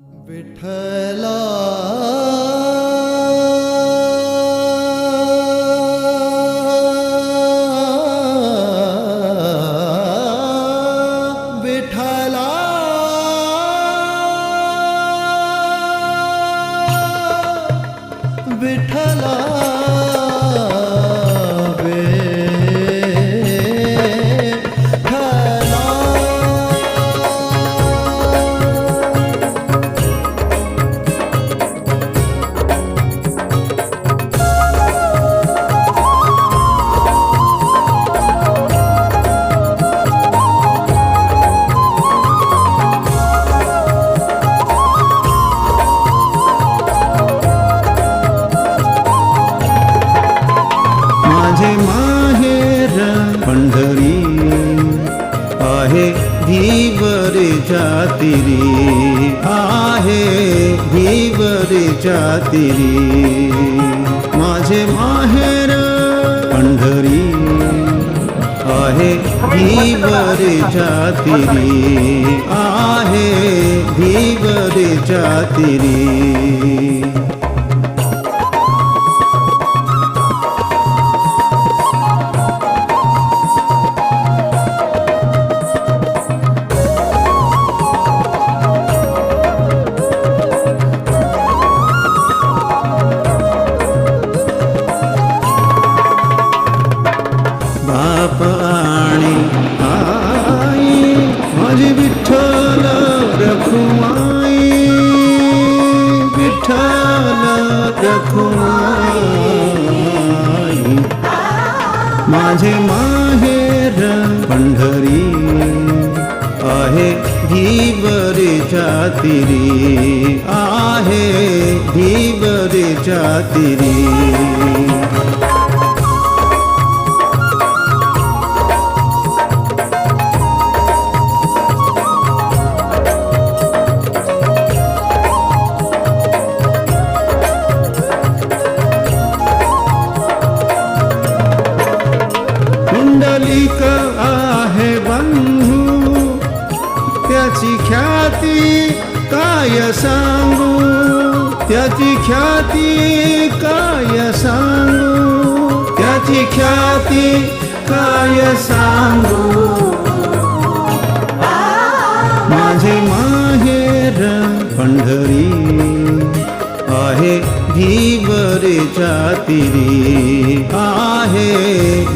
विठ्ठला विठ्ठला धीवरे जातिरी। आहे भीवर जातिरी। माझे माहेर पंढरी। आहे भीवर जातिरी। आहे भीवर जातिरी। आहे धीवर जातिरी आहे धीवर जातिरी. ख्याती काय सांगू? माझे माहेर पंढरी आहे धीवरे जातिरी आहे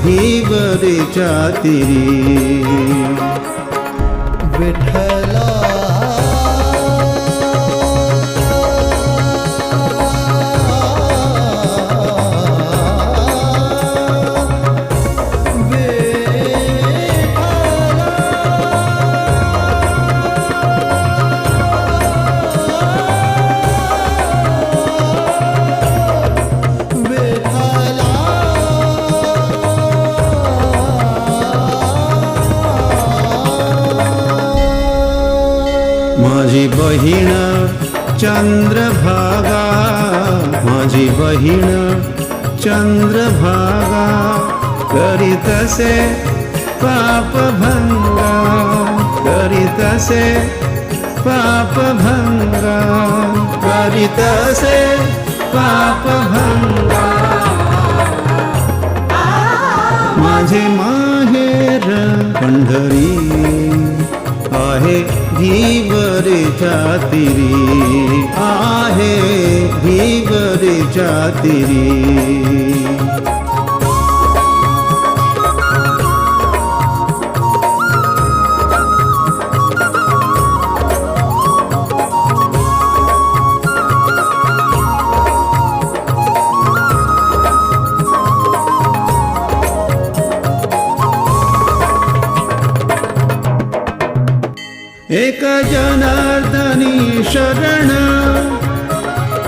धीवरे जातिरी विठ्ठला बहीण चंद्रभागा। माझी बहीण चंद्रभागा। करीतसे पापभंगा करीतसे पापभंगा करीतसे पापभंगा माझे माहेर पंढरी। आहे धीवर जातिरी. आहे धीवर जातिरी.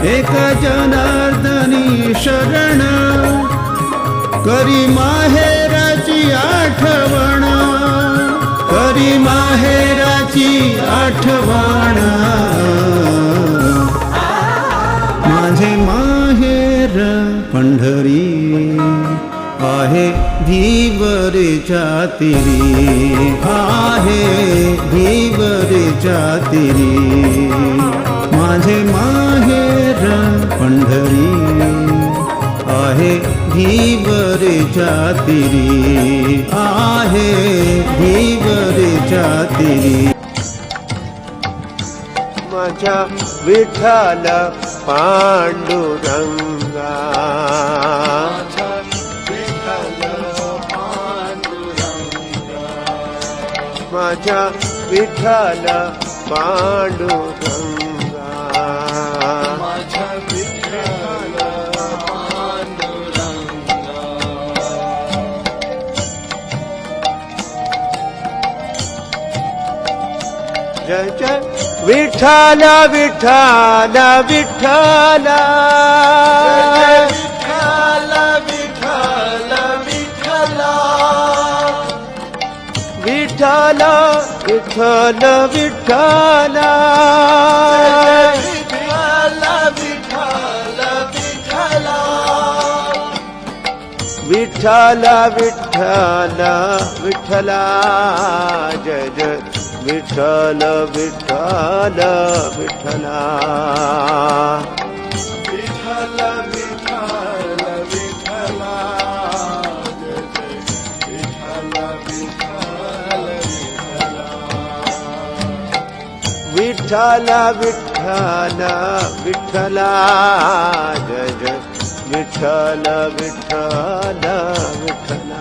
एक जनार्दनी शरण. करी माहेराची आठवण. करी माहेराची आठवण. माझे माहेर पंढरी आहे धीवरे चातिरी आहे माझे माहेर पंढरी आहे धीवर जातिरी आहे धीवर जातिरी। माझ्या विठ्ठल पांडुरंगा। माझ्या विठ्ठल पांडुरंगा। विठ्ठल विठ्ठल विठ्ठल। विठ्ठल विठ्ठल विठ्ठल। विठ्ठल विठ्ठल विठ्ठला। जय जय। విఠల విఠల విఠల. విఠల విఠల విఠల. విఠల విఠల విఠల. జయ జయ. విఠల విఠల విఠల.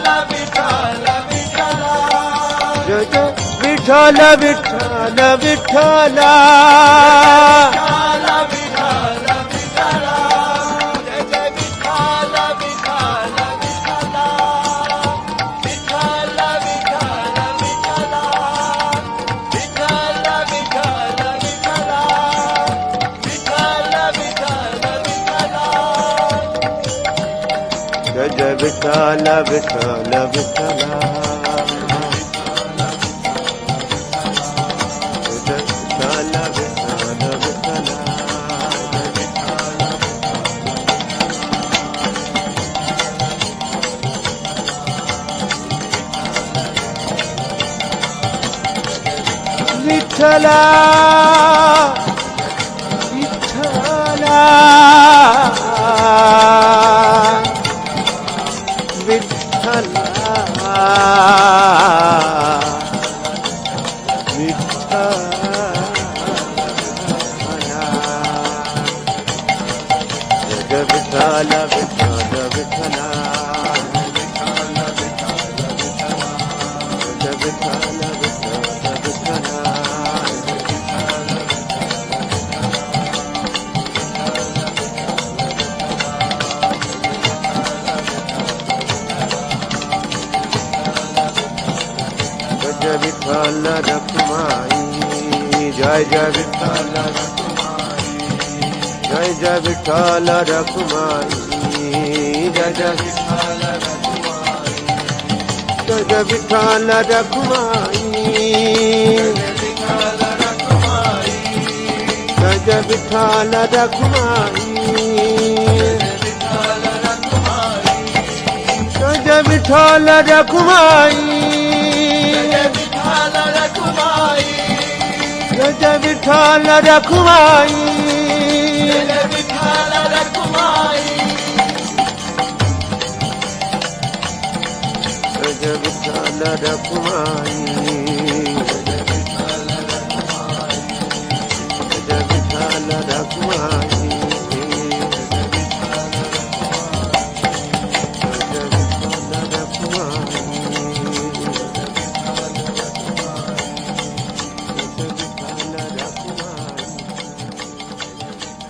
విఠల విఠల విఠల. విఠాల విఠాల విఠలా. विठ्ठला विठ्ठला विठ्ठल रखमाई जय जय विठ्ठल रखमाई जय जय विठ्ठल रखमाई जय जय विठ्ठल रखमाई जय जय विठ्ठल रखमाई जय जय विठ्ठल रखमाई जय जय Vitthal Rakhumai Recep talere kulay Recep talere kulay Recep talere kulay